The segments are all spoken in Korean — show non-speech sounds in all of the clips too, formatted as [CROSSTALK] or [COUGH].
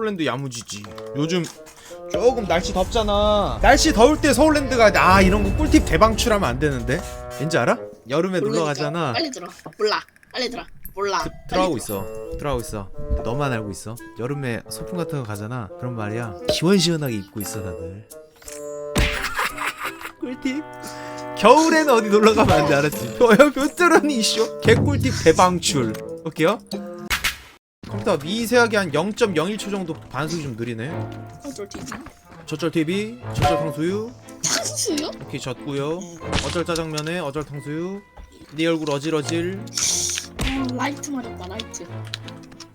서울랜드 야무지지 요즘 조금 날씨 덥잖아 날씨 더울 때 서울랜드가 아 이런 거 꿀팁 대방출하면 안 되는데 왠지 알아? 여름에 놀러. 가잖아 빨리 들어. 몰라. 빨리 들어. 몰라. 드, 빨리 들어가고 들어. 있어 들어가고 있어 너만 알고 있어 여름에 소풍 같은 거 가잖아 그런 말이야 시원시원하게 입고 있어 다들 [LAUGHS] 꿀팁 겨울에는 어디 놀러 가면 안 돼 알았지 뼈뼈뚫은 이쇼 개꿀팁 대방출 오케이요? 컴퓨터 미세하게 한 0.01초 정도 반속이 좀 느리네 어쩔 TV. 저쩔 TV 저쩔 탕수육 탕수요? 오케이 졌고요 어쩔 짜장면에 어쩔 탕수육 네 얼굴 어질어질 어, 라이트 맞았다. 라이트.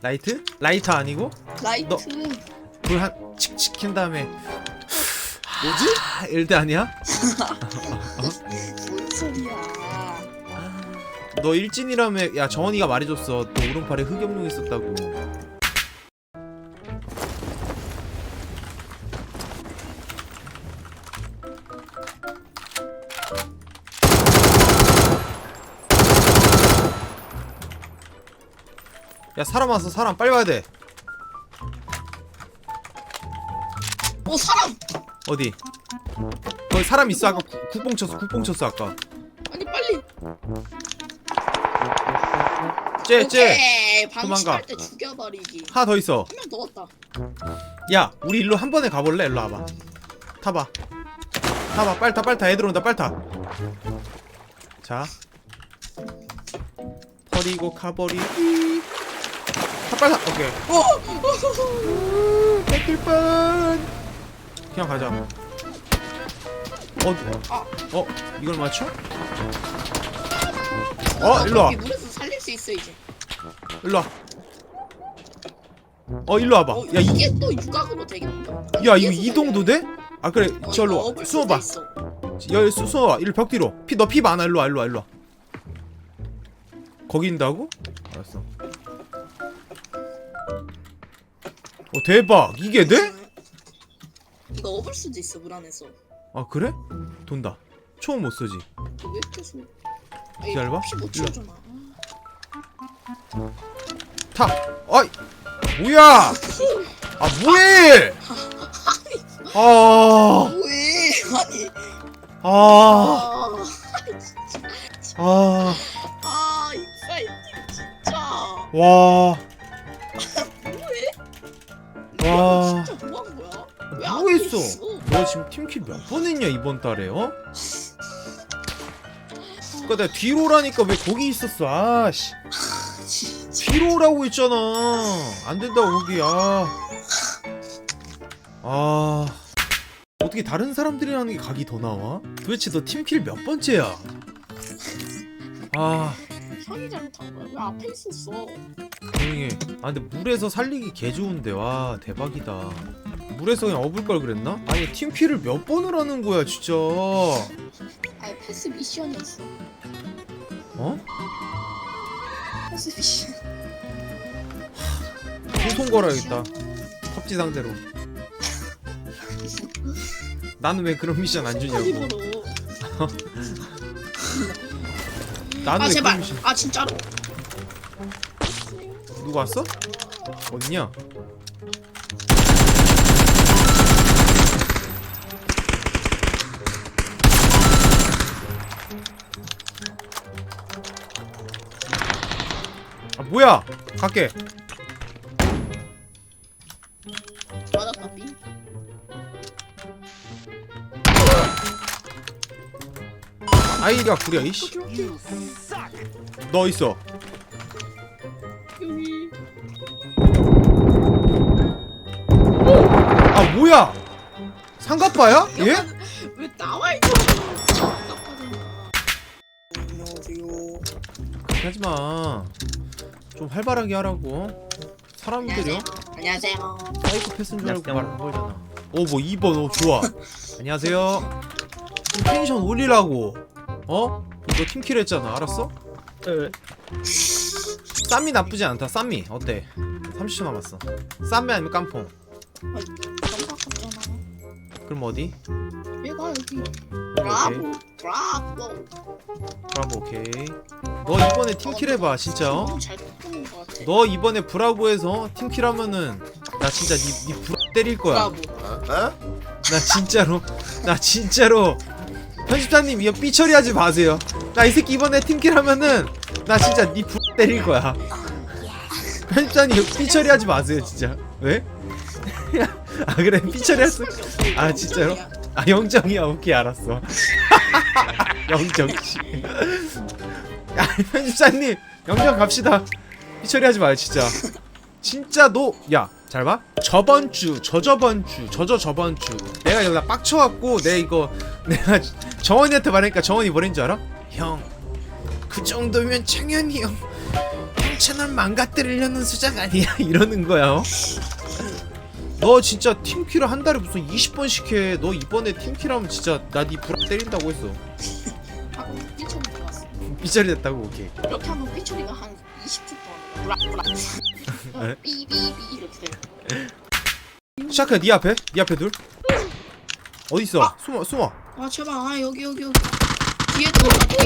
라이트? 라이터 아니고? 라이트. 너- 불한 칙칙 킨 다음에 뭐지? 일대 아니야? [LAUGHS] 뭔 소리야? 너 일진이라며 야 정원이가 말해줬어 너 오른팔에 흑염룡 있었다고 야 사람 왔어 사람 빨리 와야 돼어 사람. 어디 거기 사람 있어 아까 구- 국뽕 쳤어 국뽕 쳤어 아까 아니 빨리. 쟤쟤 오케이. 도망가. 방심할 때 죽여버리기. 하나 더 있어 한 명 더 왔다. 야 우리 일로 한 번에 가볼래? 일로 와봐 타봐 타봐 빨리 타 빨리 타 애들 온다 빨리 타자 버리고 가버리기 타 빨리 타 오케이 어. 뺏길 뻔 그냥 가자 어? 아. 어? 이걸 맞춰? 어 일로 와 여기 물에서 살릴 수 있어 이제. 일로 와 어 일로 와봐 어, 야, 이, 이게 또 육각으로 되겠는데? 야 이거 이동도 돼? 아 그래 어, 저로 와 숨어봐. 여기 수, 숨어봐 이리 벽 뒤로 피 너 피 많아 일로 와 일로 와 일로 와 거기 있다고? 알았어 어 대박 이게 돼? 이거 업을 수도 있어 물 안에서. 아 그래? 돈다 총못 쓰지 왜 계속? 기다려봐. 피못 일로. 채우잖아. 타! 어이! 뭐야! 아 뭐해! 아, 왜? 아니. 아, 아. 아, 아, 익사이팅 진짜. 와, 뭐해? 와. 진짜 뭐한 거야? 왜뭐안 했어? 있어? 너 지금 팀킬 몇 번 했냐 이번 달에 어? 그니까 내가 뒤로라니까 왜 거기 있었어 아씨 진짜. 뒤로 오라고 했잖아 안 된다고 거기 아. 아 어떻게 다른 사람들이랑 게 각이 더 나와? 도대체 너 팀킬 몇 번째야? 아 형이 잘못한 거야. 왜 앞에 있었어? 조용히 해. 아 근데 물에서 살리기 개 좋은데 와 대박이다 물에서 그냥 업을 걸 그랬나? 아니 팀킬을 몇 번을 하는 거야 진짜 아니 패스 미션이었어. 어? 패스 미션. 소송 걸어야겠다 펍지 상대로 나는 왜 그런 미션 안 주냐고 입으로. 나는 아왜 그런 제발. 미션 아 진짜로. 누구 왔어? 어딨냐? 아 뭐야 갈게 아이가 구려 이씨. 너 있어 여기. 아 뭐야 상가빠야? 얘? 왜 나와 있어? 안녕하세요. 그렇게 하지마 좀 활발하게 하라고 사람들이요? 안녕하세요. 사이코 패스인 줄 알고 말하는 거잖아 오뭐 2번 오 좋아 안녕하세요 좀 텐션 올리라고 어? 너 팀킬 했잖아 알았어? 쌈미 나쁘지 않다 쌈미 어때? 30초 남았어 쌈미 아니면 깐퐁 너무 아깝잖아. 그럼 어디? 얘가 여기. 오케이 브라보. 브라보. 브라보 오케이 너 이번에 팀킬 해봐 진짜 어? 너무 잘 뽑는 것 같아. 너 이번에 브라보에서 팀킬 하면은 나 진짜 니, 니 부러 때릴 거야 브라보. 나 진짜로 나 진짜로 편집자님 이거 삐 처리하지 마세요. 나 이 새끼 이번에 팀킬 하면은 나 진짜 니 부러 때릴 거야. 편집자님 이거 삐 처리하지 마세요 진짜. 왜? [LAUGHS] 아 그래 삐 처리했어? 아, 진짜로? 아 영정이야 오케이 알았어. [LAUGHS] 영정 씨. [LAUGHS] 야, 편집자님 영정 갑시다. 삐 처리하지 마요 진짜. 진짜 너 야 잘 봐 저번 주 저저번 주 저저 저번 주 내가 여기다 빡쳐갖고 내가 이거 [LAUGHS] 내가 정원이한테 말하니까 정원이 뭐랬는 줄 알아? 형 그 정도면 창현이 형, 형 채널 망가뜨리려는 수작 아니야 [LAUGHS] 이러는 거야 어? 너 진짜 팀킬을 한 달에 무슨 20번씩 해. 너 이번에 팀킬하면 진짜 나니 불 때린다고 했어. 하고 삐처리 들어왔어. 삐처리 됐다고 오케이. 이렇게 하면 삐처리가 한 20초 동안 브라 브라. 에? 삐삐삐 이렇게 돼. 시작해 네 앞에 네 앞에 둘. 어디 있어? 숨어 숨어. 아 제발 아 여기 여기 여기. 뒤에 들어가 뒤에.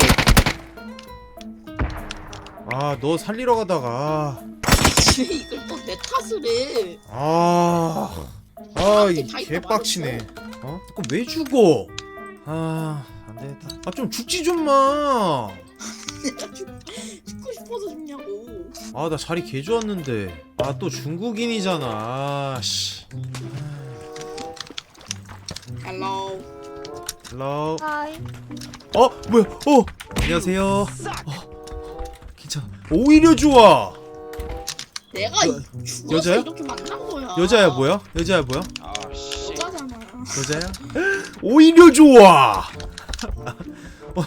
아 너 살리러 가다가 [LAUGHS] 이걸 또 내 탓을 해. 아. 아 이 개빡치네. 어? 그럼 왜 죽어? 아 안 되겠다. 아 좀 죽지 좀 마. [LAUGHS] 아 나 자리 개 좋았는데. 아 또 중국인이잖아. 아, 씨. 헬로. 헬로. 하이. 어 뭐야 어 안녕하세요 어 괜찮아 오히려 좋아 내가 여- 이- 죽어서 여자야? 이렇게 만난 거야. 여자야 뭐야 여자야 뭐야 여자잖아. 여자야 [GASPS] 오히려 좋아 [LAUGHS]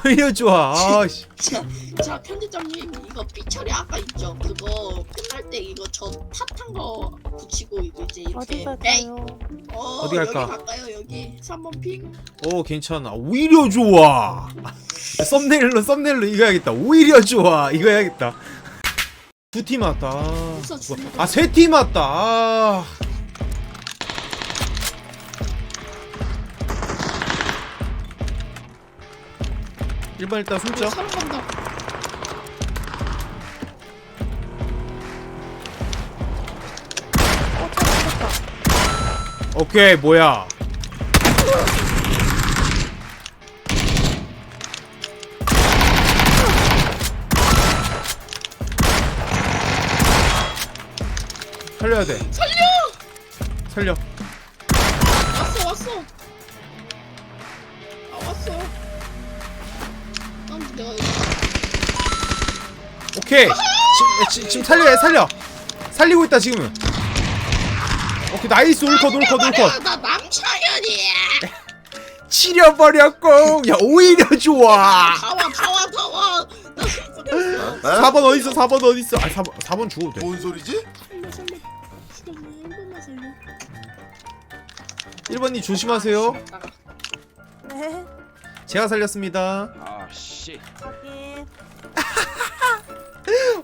오히려 좋아. 아씨. 자, 자 편집장님 이거 삐처리 아까 있죠? 그거 끝날 때 이거 저 탓한 거 붙이고 이거 이제 어디 이렇게. 에이, 갈까요? 어, 어디 갈까? 여기 갈까요? 여기. 3번 핑? 오 괜찮아. 오히려 좋아. [LAUGHS] 썸네일로 썸네일로 이거 해야겠다. 오히려 좋아. 이거 해야겠다. 두 팀 왔다. 죽는 아세 팀 왔다. 아. 일반 일단 간다. 어. 오케이 뭐야 살려야 돼 살려! 살려 오케이 지, 지, 지금 살려 얘 살려 살리고 있다 지금은 오케이 나이스 올컷 올컷 올컷 말이야, 나 남창현이야. 치려버렸고 [LAUGHS] 야 오히려 좋아 다와 다와 다와. 나 슬프겠어. 4번 어딨어 4번 어딨어 아 4번 4번 죽어도 돼 뭔 소리지? 살려 살려. 죽였네 한 번만 살려. 1번님 조심하세요. 네. 제가 살렸습니다 아 씨.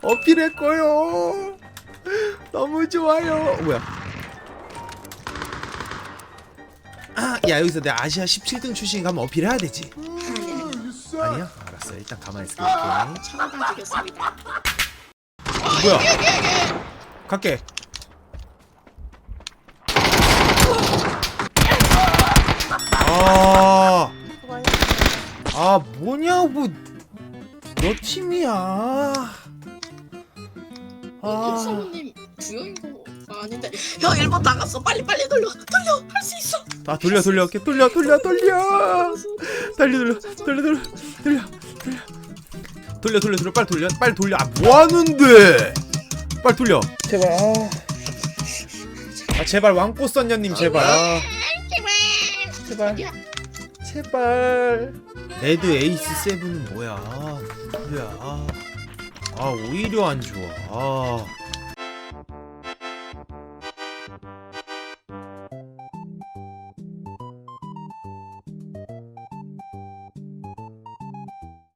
어필했고요. 너무 좋아요. 어, 뭐야? 아, 야 여기서 내가 아시아 17등 출신 가면 어필해야 되지. 아니야? 알았어. 일단 가만히 있을게. 오케이. 차가 죽였습니다. 뭐야? 갈게. 아, 아 뭐냐고. 너 팀이야 아, 일사모님 주요인거 아닌데. 형 1번 나갔어. 빨리 빨리 돌려. 돌려. 할 수 있어. 아 돌려 돌려. 이렇게 돌려 돌려 돌려. 돌려 돌려. 돌려 돌려. 돌려 돌려. 돌려 돌려 돌려. 빨리 돌려. 빨리 돌려. 아 뭐하는데? 빨리 돌려. 제발 아, 아 제발 왕꽃 선녀님 제발. 아, 제발? 제발. 레드 에이스 세븐은 뭐야? 누구야 아 오히려 안 좋아. 아